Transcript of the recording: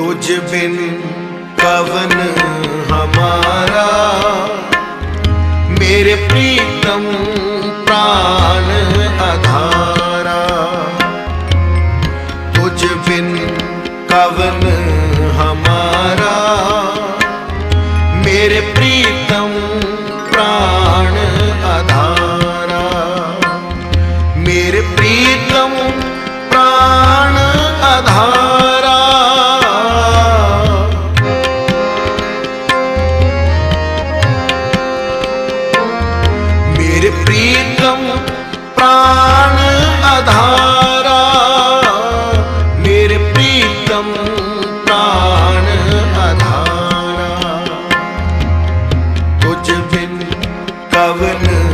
तुझ बिन कवन हमारा मेरे प्रीतम प्राण आधारा तुझ बिन कवन हमारा मेरे प्रीतम ਪ੍ਰੀਤਮ ਪ੍ਰਾਨ ਆਧਾਰਾ। ਮੇਰੇ ਪ੍ਰੀਤਮ ਪ੍ਰਾਨ ਬਿਨ ਕਵਨ